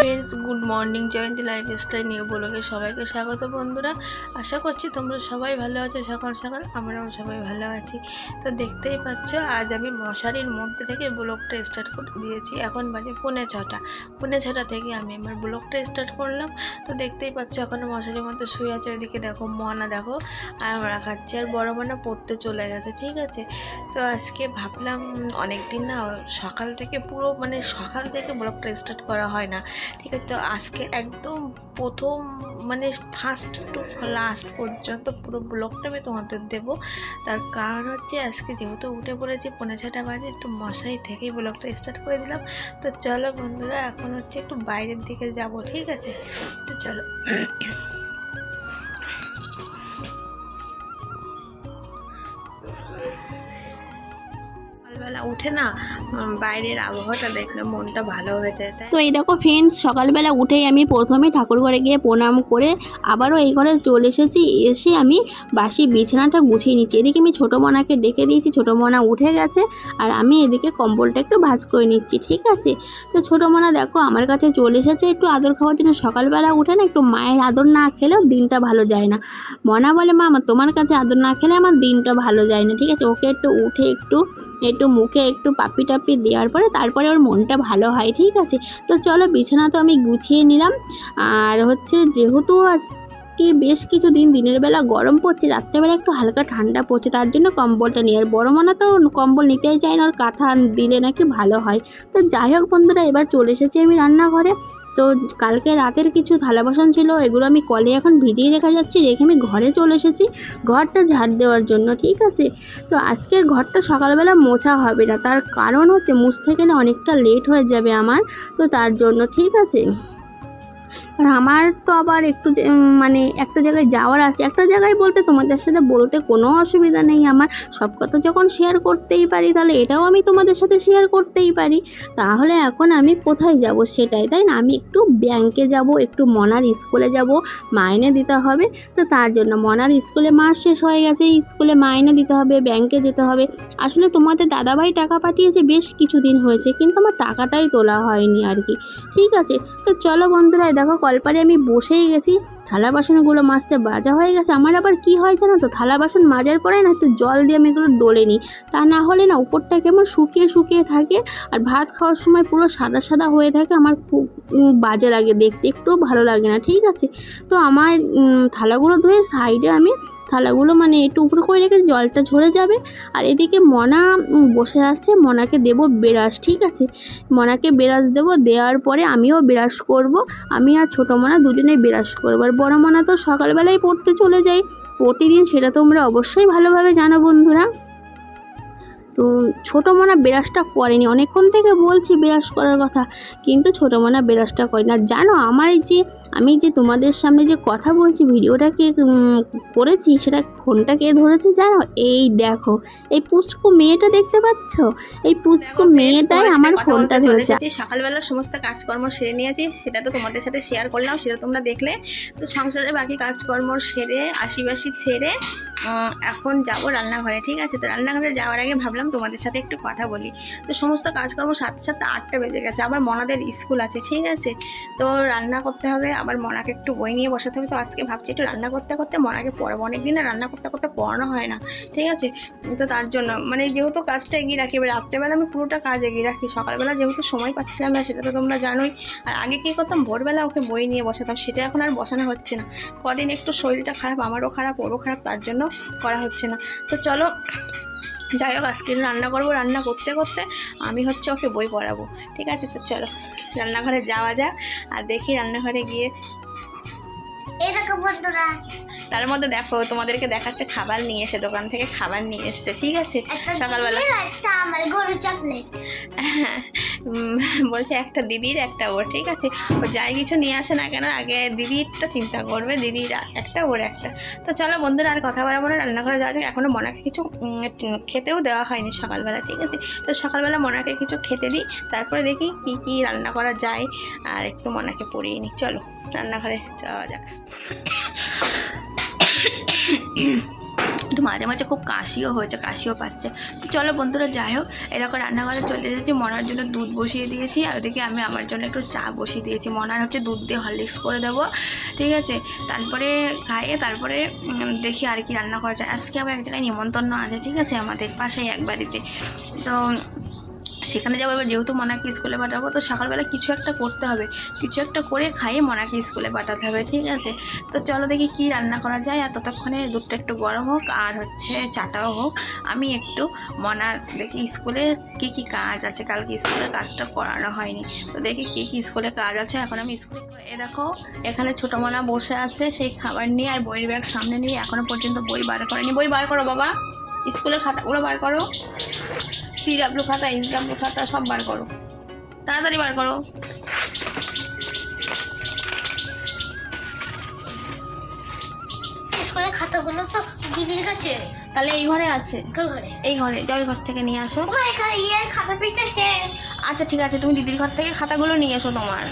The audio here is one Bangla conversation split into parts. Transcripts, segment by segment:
Friends good morning Jayanti lifestyle নিয়ে ব্লগে সবাইকে স্বাগত বন্ধুরা। আশা করছি তোমরা সবাই ভালো আছো। সকাল সকাল আমরাও সবাই ভালো আছি। তো দেখতেই পাচ্ছ, আজ আমি মশারির মধ্যে থেকে ব্লগটা স্টার্ট করে দিয়েছি। এখন বাজে পৌনে ছটা। পৌনে ছটা থেকে আমি আমার ব্লগটা স্টার্ট করলাম। তো দেখতেই পাচ্ছ এখনও মশারির মধ্যে শুয়ে আছে। ওইদিকে দেখো মনা দেখো, আর আমরা খাচ্ছি। আর বড় মনা পড়তে চলে গেছে, ঠিক আছে? তো আজকে ভাবলাম অনেক দিন না সকাল থেকে পুরো মানে সকাল থেকে ব্লগটা স্টার্ট করা হয় না। ঠিক আছে? তো আজকে একদম প্রথম মানে ফার্স্ট টু লাস্ট পর্যন্ত পুরো ব্লগটা আমি তোমাদের দেবো। তার কারণ হচ্ছে আজকে যেহেতু উঠে পড়েছি পনেরো ছটা বাজে, একটু মশারি থেকেই ব্লগটা স্টার্ট করে দিলাম। তো চলো বন্ধুরা, এখন হচ্ছে একটু বাইরের দিকে যাব, ঠিক আছে? তো চলো। উঠে না বাইরের আবহাওয়াটা দেখলে মনটা ভালো হয়ে যায় তো এই দেখো ফ্রেন্ডস সকালবেলা উঠেই আমি প্রথমে ঠাকুর ঘরে গিয়ে প্রণাম করে আবারও এই ঘরে চলে এসেছি। এসে আমি বাসি বিছানাটা গুছিয়ে নিচ্ছি। এদিকে আমি ছোটো মনাকে ডেকে দিয়েছি, ছোটো মনা উঠে গেছে আর আমি এদিকে কম্বলটা একটু ভাজ করে নিচ্ছি, ঠিক আছে? তো ছোটো মনা দেখো আমার কাছে চলে এসেছে একটু আদর খাওয়ার জন্য। সকালবেলা উঠে না একটু মায়ের আদর না খেলেও দিনটা ভালো যায় না। মনা বলে, মা, আমার তোমার কাছে আদর না খেলে আমার দিনটা ভালো যায় না। ঠিক আছে? ওকে একটু উঠে একটু একটু মুখে একটু পাপি টাপি দেওয়ার পরে তারপরে ওর মনটা ভালো হয়, ঠিক আছে? তো চলো বিছানা তো আমি গুছিয়ে নিলাম। আর হচ্ছে যেহেতু আজকে বেশ কিছু দিন দিনের বেলা গরম পড়ছে, রাত্রেবেলা একটু হালকা ঠান্ডা পড়ছে, তার জন্য কম্বলটা নিয়ে আর বড় মানা তো কম্বল নিতেই চায় না, ওর কাঁথা দিলে নাকি ভালো হয়। তো যাই হোক বন্ধুরা, এবার চলে এসেছি আমি রান্নাঘরে। তো কালকে রাতের কিছু থালা বাসন ছিল, এগুলো আমি কলে এখন ভিজিয়ে রেখা যাচ্ছি, রেখে আমি ঘরে চলে এসেছি ঘরটা ঝাড় দেওয়ার জন্য, ঠিক আছে? তো আজকের ঘরটা সকালবেলা মোছা হবে না, তার কারণ হচ্ছে মুছতে গেলে অনেকটা লেট হয়ে যাবে আমার, তো তার জন্য, ঠিক আছে? আর আমার তো আবার একটু মানে একটা জায়গায় যাওয়ার আছে। একটা জায়গায় বলতে তোমাদের সাথে বলতে কোনো অসুবিধা নেই। আমার সব কথা যখন শেয়ার করতেই পারি, তাহলে এটাও আমি তোমাদের সাথে শেয়ার করতেই পারি। তাহলে এখন আমি কোথায় যাব সেটাই, তাই না? আমি একটু ব্যাংকে যাব, একটু মনার স্কুলে যাব, মাইনে দিতে হবে। তো তার জন্য মনার স্কুলে মাস শেষ হয়ে গেছে স্কুলে মাইনে দিতে হবে ব্যাংকে যেতে হবে। আসলে তোমাদের দাদাভাই টাকা পাঠিয়েছে, বেশ কিছুদিন হয়েছে, কিন্তু আমার টাকাটাই তোলা হয়নি আর কি। ঠিক আছে, তো চলো বন্ধুরা দেখো কলপারে আমি বসেই গেছি, থালা বাসনগুলো মাজতে বাজা হয়ে গেছে। আমার আবার কি হয় জানো তো? থালা বাসন মাজার পরে না একটু জল দিয়ে আমি এগুলো ডলে নিই। তা না হলে না উপরটা কেমন শুকিয়ে শুকিয়ে থাকে আর ভাত খাওয়ার সময় পুরো সাদা সাদা হয়ে থাকে। আমার খুব বাজে লাগে, দেখতে একটুও ভালো লাগে না, ঠিক আছে? তো আমার থালাগুলো ধুয়ে সাইডে আমি থালাগুলো মানে একটু উপরে করে রেখে জলটা ঝরে যাবে। আর এদিকে মনা বসে আছে। মনাকে দেব বেরাস, ঠিক আছে? মনাকে বেরাস দেব, দেওয়ার পরে আমিও বেরাস করব। আমি আর ছোটো মনা দুজনেই বেরাস করব। আর বড় মনা তো সকালবেলায় পড়তে চলে যাই প্রতিদিন সেটা তোমরা অবশ্যই ভালোভাবে জানো বন্ধুরা। তো ছোটো মনা বেরাসটা করেনি। অনেকক্ষণ থেকে বলছি বেরাস করার কথা কিন্তু ছোটো মনা বেরাসটা করে না। জানো আমার এই যে আমি যে তোমাদের সামনে যে কথা বলছি ভিডিওটা কে করেছি সেটা ফোনটা কে ধরেছে জানো? এই দেখো এই পুচকু মেয়েটা দেখতে পাচ্ছ? এই পুচকু মেয়েটাই আমার ফোনটা ধরেছে। সকালবেলা সমস্ত কাজকর্ম সেরে নিয়েছি সেটা তো তোমাদের সাথে শেয়ার করলাম সেটা তোমরা দেখলে। তো সংসারে বাকি কাজকর্ম সেরে আশিবাসি ছেড়ে এখন যাব রান্নাঘরে ঠিক আছে? তো রান্নাঘরে যাওয়ার আগে ভাবলাম তোমাদের সাথে একটু কথা বলি। তো সমস্ত কাজকর্ম সাথে সাথে আটটা বেজে গেছে। আবার মনাদের স্কুল আছে, ঠিক আছে? তো রান্না করতে হবে। আবার মনাকে একটু বই নিয়ে বসাতে হবে। তো আজকে ভাবছি একটু রান্না করতে করতে মনাকে পড়াবো। অনেক দিন রান্না করতে করতে পড়ানো হয় না, ঠিক আছে? তো তার জন্য মানে যেহেতু কাজটা এগিয়ে রাখি, এবার রাত্রেবেলা আমি পুরোটা কাজ এগিয়ে রাখি। সকালবেলা যেহেতু সময় পাচ্ছিলাম না, সেটা তো তোমরা জানোই। আর আগে কী করতাম? ভোরবেলা ওকে বই নিয়ে বসাতাম। সেটা এখন আর বসানো হচ্ছে না। কদিন একটু শরীরটা খারাপ, আমারও খারাপ, ওরও খারাপ, তার জন্য করা হচ্ছে না। তো চলো যাই হোক, আজকে রান্না করব, রান্না করতে করতে আমি হচ্ছে ওকে বই পড়াবো। ঠিক আছে? তো চলো, রান্নাঘরে যাওয়া যাক আর দেখি রান্নাঘরে গিয়ে তার মধ্যে দেখো তোমাদেরকে দেখাচ্ছে খাবার নিয়ে এসে দোকান থেকে খাবার নিয়ে এসছে ঠিক আছে? সকালবেলা। বলছে একটা দিদির একটা ওর ঠিক আছে? ও যাই কিছু নিয়ে আসে না কেন আগে দিদিরটা চিন্তা করবে দিদির একটা ওর একটা। তো চলো বন্ধুরা আর কথা বাড়াবো না রান্নাঘরে যাওয়া যাক। এখনও মনাকে কিছু খেতেও দেওয়া হয়নি সকালবেলা ঠিক আছে? তো সকালবেলা মনাকে কিছু খেতে দিই তারপরে দেখি কি কি রান্না করা যায় আর একটু মনাকে পড়িয়ে নিই। চলো রান্নাঘরে যাওয়া যাক। একটু মাঝে মাঝে খুব কাশিও হয়েছে, কাশিও পাচ্ছে। তো চলো বন্ধুরা, যাই হোক এরকম রান্নাঘরে চলে এসেছি। মনার জন্য দুধ বসিয়ে দিয়েছি, আর ওদিকে আমি আমার জন্য একটু চা বসিয়ে দিয়েছি। মনার হচ্ছে দুধ দিয়ে হরলিক্স করে দেবো, ঠিক আছে? তারপরে খাইয়ে, তারপরে দেখি আর কি রান্না করা যায়। আজকে আবার এক জায়গায় নিমন্ত্রণ আছে, ঠিক আছে? আমাদের পাশেই এক বাড়িতে। তো সেখানে যাব, এবার যেহেতু মনাকে স্কুলে পাঠাবো, তো সকালবেলা কিছু একটা করতে হবে। কিছু একটা করে খাইয়ে মনাকে স্কুলে পাঠাতে হবে, ঠিক আছে? তো চলো দেখি কি রান্না করা যায়। আর ততক্ষণে দুধটা একটু গরম হোক, আর হচ্ছে চাটাও হোক। আমি একটু মনার দেখি স্কুলে কি কি কাজ আছে। কালকে স্কুলের কাজটা করানো হয়নি। তো দেখি কি কি স্কুলে কাজ আছে। এখন আমি স্কুলে এ দেখো, এখানে ছোটো মনা বসে আছে। সেই খাবার নিয়ে আর বইয়ের ব্যাগ সামনে নিয়ে এখনও পর্যন্ত বই বার করেনি। বই বার করো বাবা। স্কুলের খাতাগুলো বার করো। সি ডাব্লু খাতা এইচ ডাব্লু খাতা সব বার করো। তাড়াতাড়ি বার করো। স্কুলের খাতাগুলো তো দিদির কাছে তাহলে এই ঘরে আছে? এই ঘরে জয় ঘর থেকে নিয়ে আসো। খাতা পিসটা শেষ। আচ্ছা ঠিক আছে তুমি দিদির ঘর থেকে খাতাগুলো নিয়ে এসো তোমার।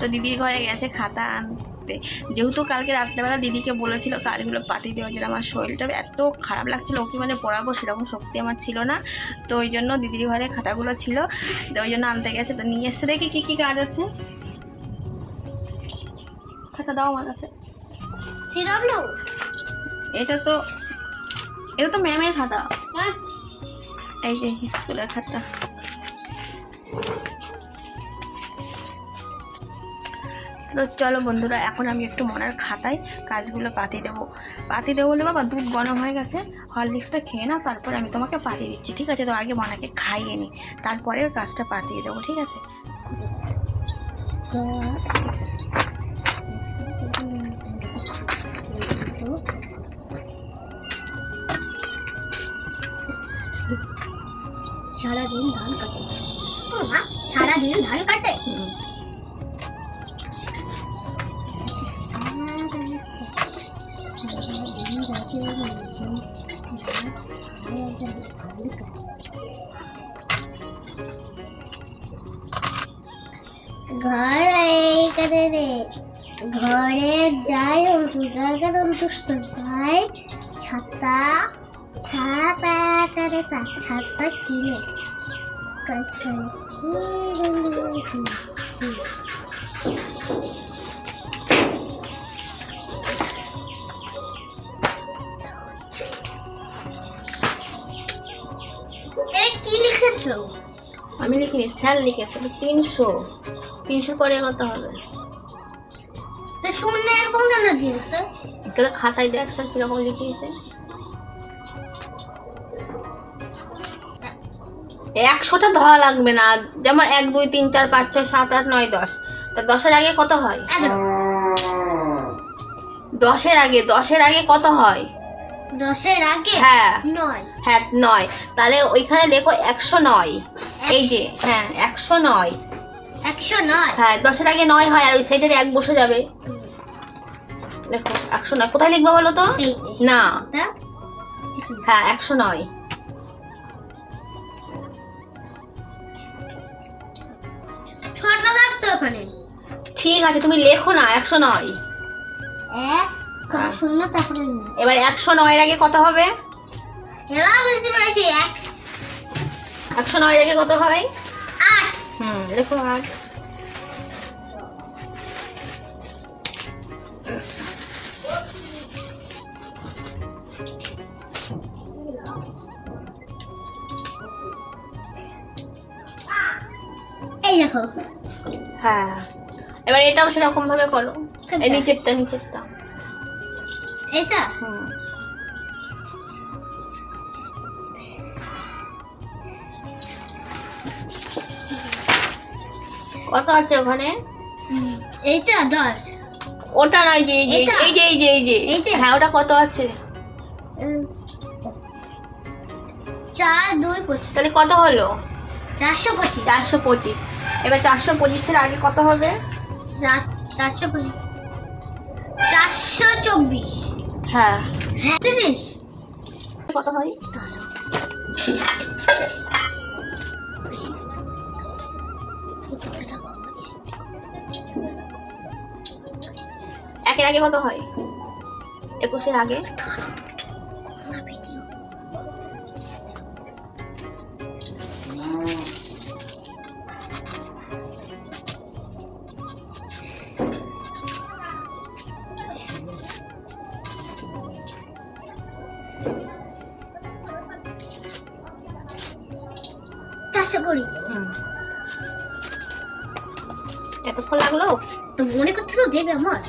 তো দিদির ঘরে গেছে খাতা। আনতে যেহেতু কালকে রাত্রেবেলা দিদিকে বলেছিল কাজগুলো পাতি দেওয়ার জন্য আমার শরীরটা এত খারাপ লাগছিল ওকে মানে পড়াবো সেরকম শক্তি আমার ছিল না। তো ওই জন্য দিদির ঘরে খাতাগুলো ছিল তো ওই জন্য আনতে গেছে। তো নিয়ে এসে দেখি কী কী কাজ আছে। খাতা দাও আমার কাছে। এটা তো এটা তো ম্যামের খাতা। হ্যাঁ। এই যে স্কুলের খাতা। তো চলো বন্ধুরা, এখন আমি একটু মনার খাতায় কাজগুলো পাতি দেবো। পাতি দেবো বলে বাবা দুধ গরম হয়ে গেছে, হরলিক্সটা খেয়ে নাও, তারপর আমি তোমাকে পাতি দিচ্ছি, ঠিক আছে? তো আগে মনাকে খাইয়ে নিই তারপরে কাজটা পাতিয়ে দেবো, ঠিক আছে? সারাদিন ধান কাটে। সারাদিন ধান কাটে? ঘরে করে রে ঘরে যাই অন্তরাগার অন্তুষ্ট যাই। ছাতা ছাতা করে তা ছাতা কিনে। কি লিখেছো? আমি লিখিনি স্যার লিখেছে তিনশো। তিনশো করে কত হবে। শূন্য এরকম কেন দিয়েছে? তাহলে খাতায় দেখ স্যার কীরকম লিখিয়েছে। একশোটা ধরা লাগবে না। যেমন এক দুই তিন চার পাঁচ ছয় সাত আট নয় দশ। তা দশের আগে কত হয়? দশের আগে দশের আগে কত হয়? দশের আগে? হ্যাঁ। নয়। হ্যাঁ নয়। তাহলে ওইখানে লেখো একশো নয়। এই যে হ্যাঁ একশো নয়। একশো নয়। হ্যাঁ দশের আগে নয় হয় আর ওই সাইডের এক বসে যাবে। লেখো একশো নয়। কোথায় লিখবে বলো তো? না। হ্যাঁ একশো নয়। ঠিক আছে তুমি লেখো না একশো নয়। হ্যাঁ। এবার একশো নয়ের আগে কত হবে? একশো নয়ের আগে কত হয়? আট। হুম লেখো আট এই দেখো। হ্যাঁ। এবার এটাও সেরকম ভাবে করো। এই নিচেরটা নিচেরটা। এটা হুম। কত আছে ওখানে? এইটা দশ। ওটা না এই যে এই যে এই যে এই যে এই যে। এইটা? হ্যাঁ ওটা কত আছে? চার দুই পঁচিশ। তাহলে কত হলো? চারশো পঁচিশ। চারশো পঁচিশ। এবার চারশো পঁচিশের আগে কত হবে? চার- চারশো পঁচিশ। চারশো চব্বিশ। হ্যাঁ। তিরিশ। কত হয়? একের আগে কত হয়? একুশের আগে? তো মনে করতে তো দেবে আমার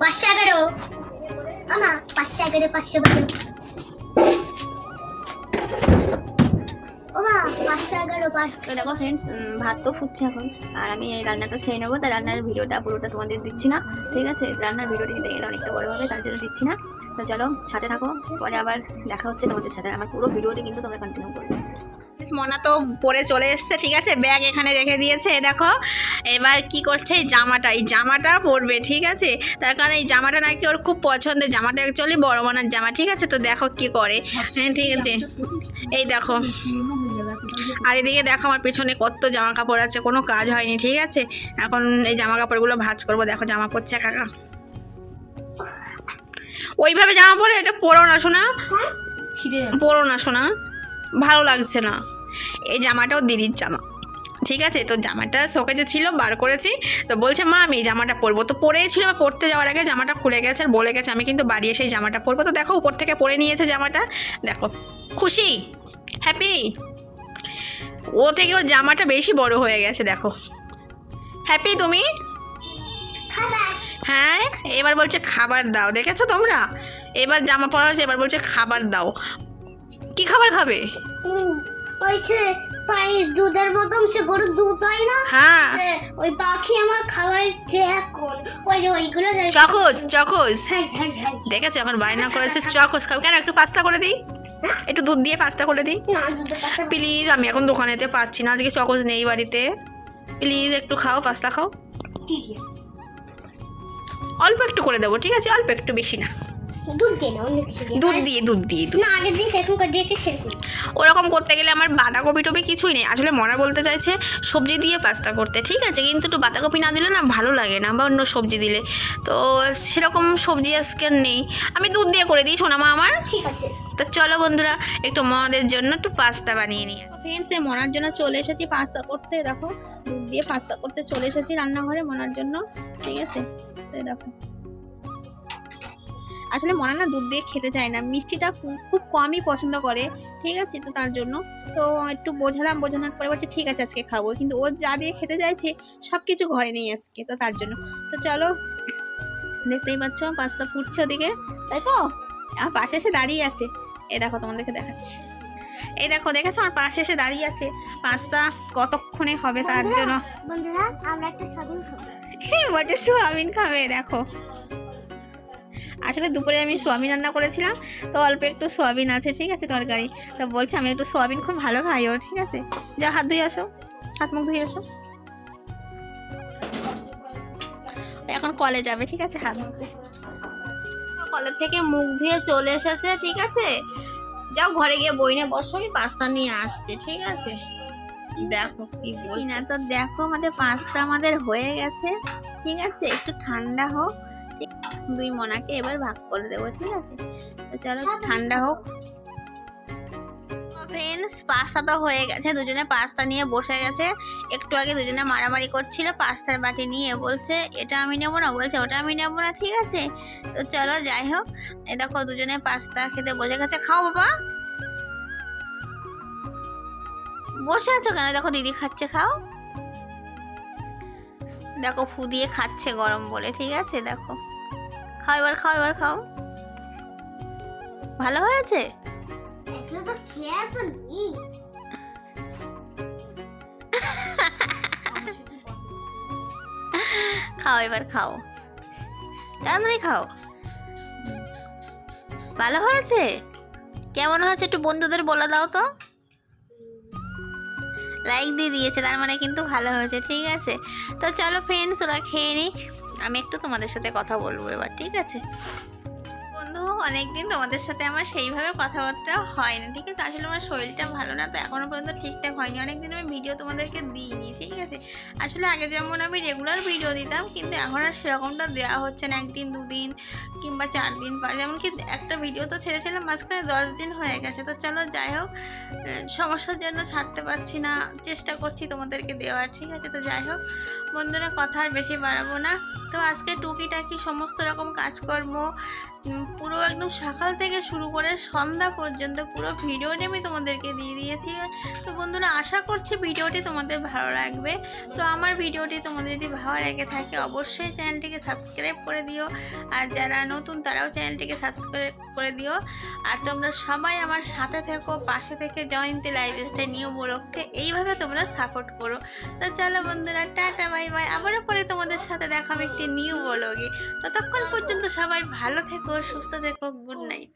পাঁচশো এগারো আমা পাঁচশো এগারো পাঁচশো বারো দেখো ফ্রেন্ডস ভাত তো ফুটছে এখন। আর আমি এই রান্নাটা সেই নেব তাই রান্নার ভিডিওটা পুরোটা তোমাদের দিচ্ছি না ঠিক আছে? রান্নার ভিডিওটি দিতে গেলে অনেকটা বড় হবে তার জন্য দিচ্ছি না। তো চলো সাথে থাকো পরে আবার দেখা হচ্ছে তোমাদের সাথে আমার পুরো ভিডিওটি কিন্তু তোমরা কন্টিনিউ করবে। মনা তো পরে চলে এসছে ঠিক আছে? ব্যাগ এখানে রেখে দিয়েছে দেখো। এবার কি করছে এই জামাটা এই জামাটা পরবে ঠিক আছে? তার কারণ এই জামাটা নাকি ওর খুব পছন্দের জামাটা অ্যাকচুয়ালি বড় মনার জামা ঠিক আছে? তো দেখো কি করে। হ্যাঁ ঠিক আছে। এই দেখো। আর এদিকে দেখো আমার পেছনে কত জামা কাপড় আছে কোনো কাজ হয়নি ঠিক আছে? এখন এই জামা কাপড়গুলো ভাঁজ করব দেখো জামা পরছে কাকা। ওইভাবে জামা পরে এটা পরো না শোনা? পরো না শোনা? ভালো লাগছে না। এই জামাটাও দিদির জামা ঠিক আছে? তো জামাটা শোকেজে ছিল বার করেছি। তো বলছে মা আমি এই জামাটা পরবো। তো পরেই ছিল বা পরতে যাওয়ার আগে জামাটা খুলে গেছে আর বলে গেছে আমি কিন্তু বাড়ি এসে এই জামাটা পরবো। তো দেখো উপর থেকে পরে নিয়েছে জামাটা। দেখো খুশি? হ্যাপি? ও থেকে ওর জামাটা বেশি বড় হয়ে গেছে দেখো। হ্যাপি তুমি? হ্যাঁ এবার বলছে খাবার দাও দেখেছ তোমরা? এবার জামা পরা হয়েছে এবার বলছে খাবার দাও। কি খাবার খাবে? পায়ের দুধের মতন সে গরুর দুধ হয় না। হ্যাঁ। ওই পাখি আমার খাবার ট্র্যাক করে ওই যে ওইগুলো Chocos Chocos. Hi, hi, hi. দেখেছ আমার বায়না করেছে চকোস খাও কেন একটু পাস্তা করে দিই? একটু দুধ দিয়ে পাস্তা করে দিই? প্লিজ আমি এখন দোকানেতে পাচ্ছি না আজকে চকোস নেই বাড়িতে। প্লিজ একটু খাও পাস্তা খাও? অল্প একটু করে দেবো ঠিক আছে? অল্প একটু বেশি না। দুধ দিয়ে না অন্য কিছু দিয়ে। দুধ দিয়ে দুধ দিয়ে দুধ না আগের দিন সেরকম করে দিয়েছে সেরকম। ওরকম করতে গেলে আমার বাঁধাকপি টপি কিছুই নেই। আসলে মনে বলতে চাইছে সবজি দিয়ে পাস্তা করতে ঠিক আছে? কিন্তু একটু বাঁধাকপি না দিলে না ভালো লাগে না বা অন্য সবজি দিলে। তো সেরকম সবজি আজকে নেই। আমি দুধ দিয়ে করে দিই সোনামা আমার। ঠিক আছে। তো চলো বন্ধুরা একটু মনাদের জন্য একটু পাস্তা বানিয়ে নিই। ফ্রেন্ডস মনার জন্য চলে এসেছি পাস্তা করতে দেখো। দুধ দিয়ে পাস্তা করতে চলে এসেছি রান্নাঘরে মনার জন্য ঠিক আছে? তো দেখো। আসলে মনা না দুধ দিয়ে খেতে চায় না। মিষ্টিটা খুব কমই পছন্দ করে ঠিক আছে? তো তার জন্য। তো একটু বোঝালাম বোঝানোর পরে বলছে ঠিক আছে আজকে খাব। কিন্তু ও যা দিয়ে খেতে চাইছে সব কিছু ঘরে নেই আজকে তো তার জন্য। তো চলো দেখতেই পাচ্ছ পাস্তা ফুটছে ওদিকে। তাই তো? আমার পাশে এসে দাঁড়িয়ে আছে। এ দেখো তোমাদেরকে দেখাচ্ছি। এই দেখো দেখেছ? আমার পাশে এসে দাঁড়িয়ে আছে। পাস্তা কতক্ষণে হবে তার জন্য? বন্ধুরা আমরা একটা সাবিন খাব বলছে সোয়াবিন খাবে। দেখো। আসলে দুপুরে আমি সোয়াবিন রান্না করেছিলাম, তো অল্প একটু সোয়াবিন আছে, ঠিক আছে, তরকারি। তো বলছে আমি একটু সোয়াবিন খুব ভালো খাই ও ঠিক আছে। যা হাত ধুয়ে আসো, হাত মুখ ধুয়ে আসো। এখন কলে যাবে, ঠিক আছে, হাত কলের থেকে মুখ ধুয়ে চলে এসেছে, ঠিক আছে। যাও, ঘরে গিয়ে বই নিয়ে বসো, আমি পাস্তা নিয়ে আসছে, ঠিক আছে। দেখো কি বলি না তো দেখো আমাদের পাস্তা আমাদের হয়ে গেছে, ঠিক আছে। একটু ঠান্ডা হোক। ঠিক- দুই মনাকে এবার ভাগ করে দেবো ঠিক আছে? তো চলো একটু ঠান্ডা হোক। ফ্রেন্ডস পাস্তা তো হয়ে গেছে দুজনে পাস্তা নিয়ে বসে গেছে। একটু আগে দুজনে মারামারি করছিল পাস্তার বাটি নিয়ে বলছে এটা আমি নেব না? বলছে ওটা আমি নেব না ঠিক আছে? তো চলো যাই হোক। এই দেখো দুজনে পাস্তা খেতে বসে গেছে। খাও বাবা। বসে আছো কেন? দেখো দিদি খাচ্ছে খাও। দেখো ফু দিয়ে খাচ্ছে গরম বলে ঠিক আছে? দেখো। খাও এবার খাও এবার খাও। ভালো হয়েছে? খাও এবার খাও। তাড়াতাড়ি খাও। ভালো হয়েছে? কেমন হয়েছে একটু বন্ধুদের বলে দাও তো। লাইক দিয়ে দিয়েছে তার মানে কিন্তু ভালো হয়েছে ঠিক আছে। তো চলো ফ্রেন্ডস ওরা খেয়ে নিক। আমি একটু তোমাদের সাথে কথা বলব এবার ঠিক আছে? বন্ধু অনেকদিন তোমাদের সাথে আমার সেইভাবে কথাবার্তা হয় না ঠিক আছে? আসলে আমার শরীরটা ভালো না, তো এখনও পর্যন্ত ঠিকঠাক হয়নি। অনেকদিন আমি ভিডিও তোমাদেরকে দিইনি, ঠিক আছে? আসলে আগে যেমন আমি রেগুলার ভিডিও দিতাম, কিন্তু এখন আর সেরকমটা দেওয়া হচ্ছে না, একদিন, দুদিন কিংবা চার দিন বা যেমন কি একটা ভিডিও তো ছেড়েছিলাম, মাঝখানে দশ দিন হয়ে গেছে। তো চলো যাই হোক সমস্যার জন্য ছাড়তে পারছি না, চেষ্টা করছি তোমাদেরকে দেওয়ার, ঠিক আছে? তো যাই হোক, বন্ধুরা কথা আর বেশি বাড়াবো না। তো আজকে টুকিটাকি সমস্ত রকম কাজকর্ম পুরো একদম সকাল থেকে শুরু করে সন্ধ্যা পর্যন্ত পুরো ভিডিওটি আমি তোমাদেরকে দিয়ে দিয়েছি। তো বন্ধুরা, আশা করছি ভিডিওটি তোমাদের ভালো লাগবে। তো আমার ভিডিওটি তোমাদের যদি ভালো লেগে থাকে, অবশ্যই চ্যানেলটিকে সাবস্ক্রাইব করে দিও। আর যারা নতুন, তারাও চ্যানেলটিকে সাবস্ক্রাইব করে দিও। আর তোমরা সবাই আমার সাথে থেকো, পাশে থেকে জয়ন্তী লাইফস্টাইল নিউ মোরককে এইভাবে তোমরা সাপোর্ট করো। তো চলো বন্ধুরা, টাটা বাই বাই আবারও পরে তোমাদের সাথে দেখাবে একটি নিউ ব্লগে ততক্ষণ পর্যন্ত সবাই ভালো থেকো, সুস্থ থেকো। Good night